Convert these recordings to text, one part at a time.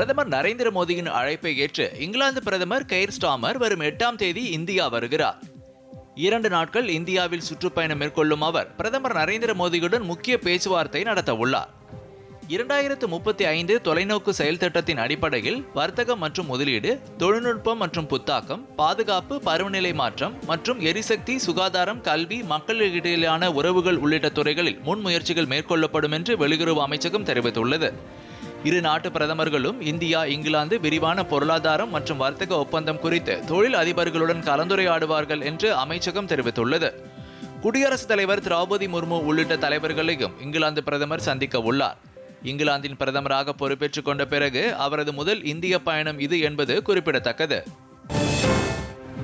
பிரதமர் நரேந்திர மோடியின் அழைப்பை ஏற்று இங்கிலாந்து பிரதமர் கெய்ர் ஸ்டாமர் வரும் எட்டாம் தேதி இந்தியா வருகிறார். இரண்டு நாட்கள் இந்தியாவில் சுற்றுப்பயணம் மேற்கொள்ளும் அவர் பிரதமர் நரேந்திர மோடியுடன் முக்கிய பேச்சுவார்த்தை நடத்த உள்ளார். இரண்டாயிரத்து முப்பத்தி ஐந்து தொலைநோக்கு செயல் திட்டத்தின் அடிப்படையில் வர்த்தகம் மற்றும் முதலீடு தொழில்நுட்பம் மற்றும் புத்தாக்கம் பாதுகாப்பு பருவநிலை மாற்றம் மற்றும் எரிசக்தி சுகாதாரம் கல்வி மக்களிடையிலான உறவுகள் உள்ளிட்ட துறைகளில் முன்முயற்சிகள் மேற்கொள்ளப்படும் என்று வெளியுறவு அமைச்சகம் தெரிவித்துள்ளது. இரு நாட்டு பிரதமர்களும் இந்தியா இங்கிலாந்து விரிவான பொருளாதாரம் மற்றும் வர்த்தக ஒப்பந்தம் குறித்து தொழில் அதிபர்களுடன் கலந்துரையாடுவார்கள் என்று அமைச்சகம் தெரிவித்துள்ளது. குடியரசுத் தலைவர் திரௌபதி முர்மு உள்ளிட்ட தலைவர்களையும் இங்கிலாந்து பிரதமர் சந்திக்க உள்ளார். இங்கிலாந்தின் பிரதமராக பொறுப்பேற்றுக் கொண்ட பிறகு அவரது முதல் இந்திய பயணம் இது என்பது குறிப்பிடத்தக்கது.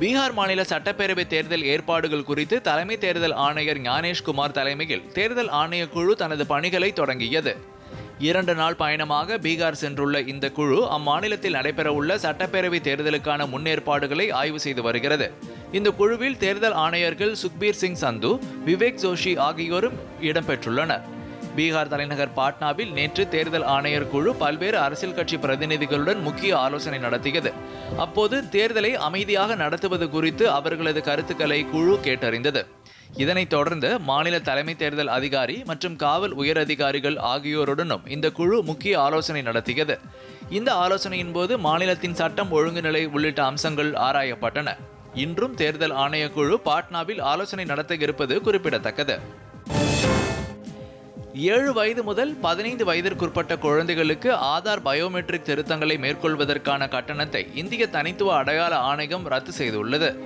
பீகார் மாநில சட்டப்பேரவை தேர்தல் ஏற்பாடுகள் குறித்து தலைமை தேர்தல் ஆணையர் ஞானேஷ்குமார் தலைமையில் தேர்தல் ஆணைய குழு தனது பணிகளை தொடங்கியது. இரண்டு நாள் பயணமாக பீகார் சென்றுள்ள இந்த குழு அம்மாநிலத்தில் நடைபெறவுள்ள சட்டப்பேரவை தேர்தலுக்கான முன்னேற்பாடுகளை ஆய்வு செய்து வருகிறது. இந்த குழுவில் தேர்தல் ஆணையர்கள் சுக்பீர் சிங் சந்து விவேக் ஜோஷி ஆகியோரும் இடம்பெற்றுள்ளனர். பீகார் தலைநகர் பாட்னாவில் நேற்று தேர்தல் ஆணையர் குழு பல்வேறு அரசியல் கட்சி பிரதிநிதிகளுடன் முக்கிய ஆலோசனை நடத்தியது. அப்போது தேர்தலை அமைதியாக நடத்துவது குறித்து அவர்களது கருத்துக்களை குழு கேட்டறிந்தது. இதனைத் தொடர்ந்து மாநில தலைமை தேர்தல் அதிகாரி மற்றும் காவல் உயர் அதிகாரிகள் ஆகியோருடனும் இந்த குழு முக்கிய ஆலோசனை நடத்தியது. இந்த ஆலோசனையின் போது மாநிலத்தின் சட்டம் ஒழுங்குநிலை உள்ளிட்ட அம்சங்கள் ஆராயப்பட்டன. இன்றும் தேர்தல் ஆணையக்குழு குழு பாட்னாவில் ஆலோசனை நடத்த இருப்பது குறிப்பிடத்தக்கது. ஏழு வயது முதல் பதினைந்து வயதிற்குட்பட்ட குழந்தைகளுக்கு ஆதார் பயோமெட்ரிக் திருத்தங்களை மேற்கொள்வதற்கான கட்டணத்தை இந்திய தனித்துவ அடையாள ஆணையம் ரத்து செய்துள்ளது.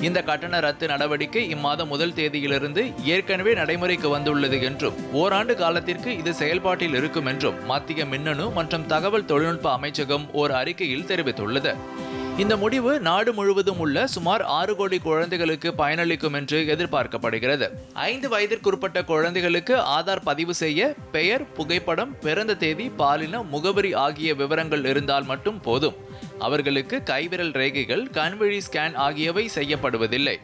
இந்த கட்டண ரத்து நடவடிக்கை இம்மாதம் முதல் தேதியிலிருந்து ஏற்கனவே நடைமுறைக்கு வந்துள்ளது என்றும் ஓராண்டு காலத்திற்கு இது செயல்பாட்டில் இருக்கும் என்றும் மத்திய மின்னணு மற்றும் தகவல் தொழில்நுட்ப அமைச்சகம் ஓர் அறிக்கையில் தெரிவித்துள்ளது. இந்த முடிவு நாடு முழுவதும் உள்ள சுமார் ஆறு கோடி குழந்தைகளுக்கு பயனளிக்கும் என்று எதிர்பார்க்கப்படுகிறது. ஐந்து வயதிற்குட்பட்ட குழந்தைகளுக்கு ஆதார் பதிவு செய்ய பெயர் புகைப்படம் பிறந்த தேதி பாலினம் முகவரி ஆகிய விவரங்கள் இருந்தால் மட்டும் போதும். அவர்களுக்கு கைவிரல் ரேகைகள் கண்வழி ஸ்கேன் ஆகியவை செய்யப்படுவதில்லை.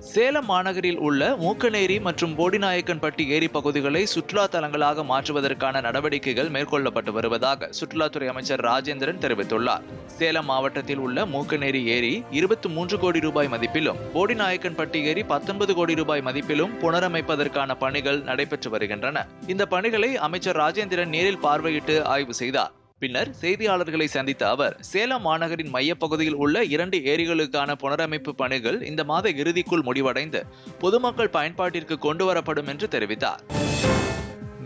சேலம் மாநகரில் உள்ள மூக்கநேரி மற்றும் போடிநாயக்கன்பட்டி ஏரி பகுதிகளை சுற்றுலா தலங்களாக மாற்றுவதற்கான நடவடிக்கைகள் மேற்கொள்ளப்பட்டு வருவதாக சுற்றுலாத்துறை அமைச்சர் ராஜேந்திரன் தெரிவித்துள்ளார். சேலம் மாவட்டத்தில் உள்ள மூக்கநேரி ஏரி இருபத்தி மூன்று கோடி ரூபாய் மதிப்பிலும் போடிநாயக்கன்பட்டி ஏரி பத்தொன்பது கோடி ரூபாய் மதிப்பிலும் புனரமைப்பதற்கான பணிகள் நடைபெற்று வருகின்றன. இந்த பணிகளை அமைச்சர் ராஜேந்திரன் நேரில் பார்வையிட்டு ஆய்வு செய்தார். பின்னர் செய்தியாளர்களை சந்தித்த அவர் சேலம் மாநகரின் மையப்பகுதியில் உள்ள இரண்டு ஏரிகளுக்கான புனரமைப்பு பணிகள் இந்த மாத இறுதிக்குள் முடிவடைந்து பொதுமக்கள் பயன்பாட்டிற்கு கொண்டு வரப்படும் என்று தெரிவித்தார்.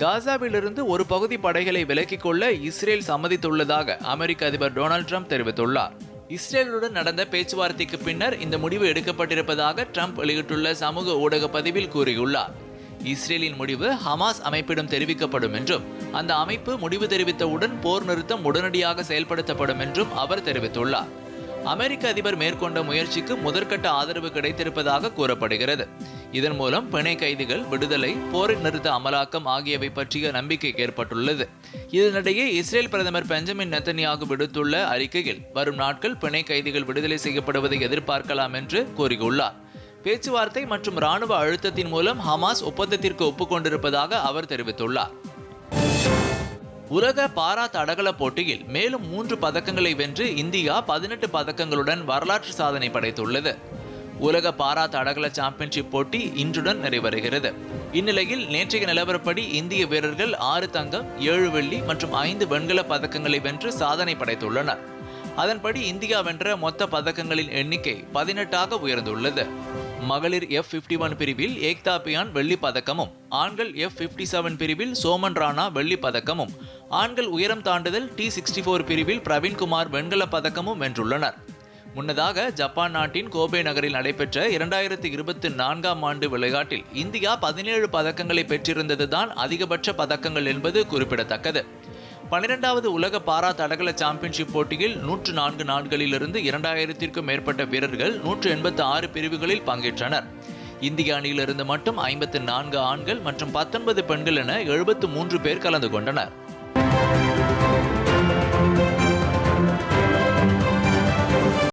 காசாவிலிருந்து ஒரு பகுதி படைகளை விலக்கிக் கொள்ள இஸ்ரேல் சம்மதித்துள்ளதாக அமெரிக்க அதிபர் டொனால்ட் ட்ரம்ப் தெரிவித்துள்ளார். இஸ்ரேலுடன் நடந்த பேச்சுவார்த்தைக்கு பின்னர் இந்த முடிவு எடுக்கப்பட்டிருப்பதாக ட்ரம்ப் வெளியிட்டுள்ள சமூக ஊடக பதிவில் கூறியுள்ளார். இஸ்ரேலின் முடிவு ஹமாஸ் அமைப்பிடம் தெரிவிக்கப்படும் என்றும் அந்த அமைப்பு முடிவு தெரிவித்தவுடன் போர் நிறுத்தம் உடனடியாக செயல்படுத்தப்படும் என்றும் அவர் தெரிவித்துள்ளார். அமெரிக்க அதிபர் மேற்கொண்ட முயற்சிக்கு முதற்கட்ட ஆதரவு கிடைத்திருப்பதாக கூறப்படுகிறது. இதன் மூலம் பிணை கைதிகள் விடுதலை போரின் நிறுத்த அமலாக்கம் ஆகியவை பற்றிய நம்பிக்கை ஏற்பட்டுள்ளது. இதனிடையே இஸ்ரேல் பிரதமர் பெஞ்சமின் நெத்தனியாகு விடுத்துள்ள அறிக்கையில் வரும் நாட்கள் பிணை கைதிகள் விடுதலை செய்யப்படுவதை எதிர்பார்க்கலாம் என்று கூறியுள்ளார். பேச்சுவார்த்தை மற்றும் ராணுவ அழுத்தத்தின் மூலம் ஹமாஸ் ஒப்பந்தத்திற்கு ஒப்புக்கொண்டிருப்பதாக அவர் தெரிவித்துள்ளார். உலக பாரா தடகள போட்டியில் மேலும் மூன்று பதக்கங்களை வென்று இந்தியா பதினெட்டு பதக்கங்களுடன் வரலாற்று சாதனை படைத்துள்ளது. உலக பாரா தடகள சாம்பியன்ஷிப் போட்டி இன்றுடன் நிறைவருகிறது இந்நிலையில் நேற்றைய நிலவரப்படி இந்திய வீரர்கள் ஆறு தங்கம் ஏழு வெள்ளி மற்றும் ஐந்து வெண்கல பதக்கங்களை வென்று சாதனை படைத்துள்ளனர். அதன்படி இந்தியா வென்ற மொத்த பதக்கங்களின் எண்ணிக்கை பதினெட்டாக உயர்ந்துள்ளது. மகளிர் எஃப் பிப்டி ஒன் பிரிவில் ஏக்தா பியான் வெள்ளி பதக்கமும் ஆண்கள் எஃப் பிப்டி செவன் பிரிவில் சோமன் ராணா வெள்ளி பதக்கமும். ஆண்கள் உயரம் தாண்டுதல் டி சிக்ஸ்டி ஃபோர் பிரிவில் பிரவீன்குமார் வெண்கல பதக்கமும் வென்றுள்ளனர். முன்னதாக ஜப்பான் நாட்டின் கோபே நகரில் நடைபெற்ற இரண்டாயிரத்தி இருபத்தி நான்காம் ஆண்டு விளையாட்டில் இந்தியா பதினேழு பதக்கங்களை பெற்றிருந்ததுதான் அதிகபட்ச பதக்கங்கள் என்பது குறிப்பிடத்தக்கது. பனிரெண்டாவது உலக பாரா தடகள சாம்பியன்ஷிப் போட்டியில் நூற்று நான்கு நாடுகளிலிருந்து இரண்டாயிரத்திற்கும் மேற்பட்ட வீரர்கள் நூற்று எண்பத்து ஆறு பிரிவுகளில் பங்கேற்றனர். இந்திய அணியிலிருந்து மட்டும் ஐம்பத்து நான்கு ஆண்கள் மற்றும் பத்தொன்பது பெண்கள் என எழுபத்து மூன்று பேர் கலந்து கொண்டனர்.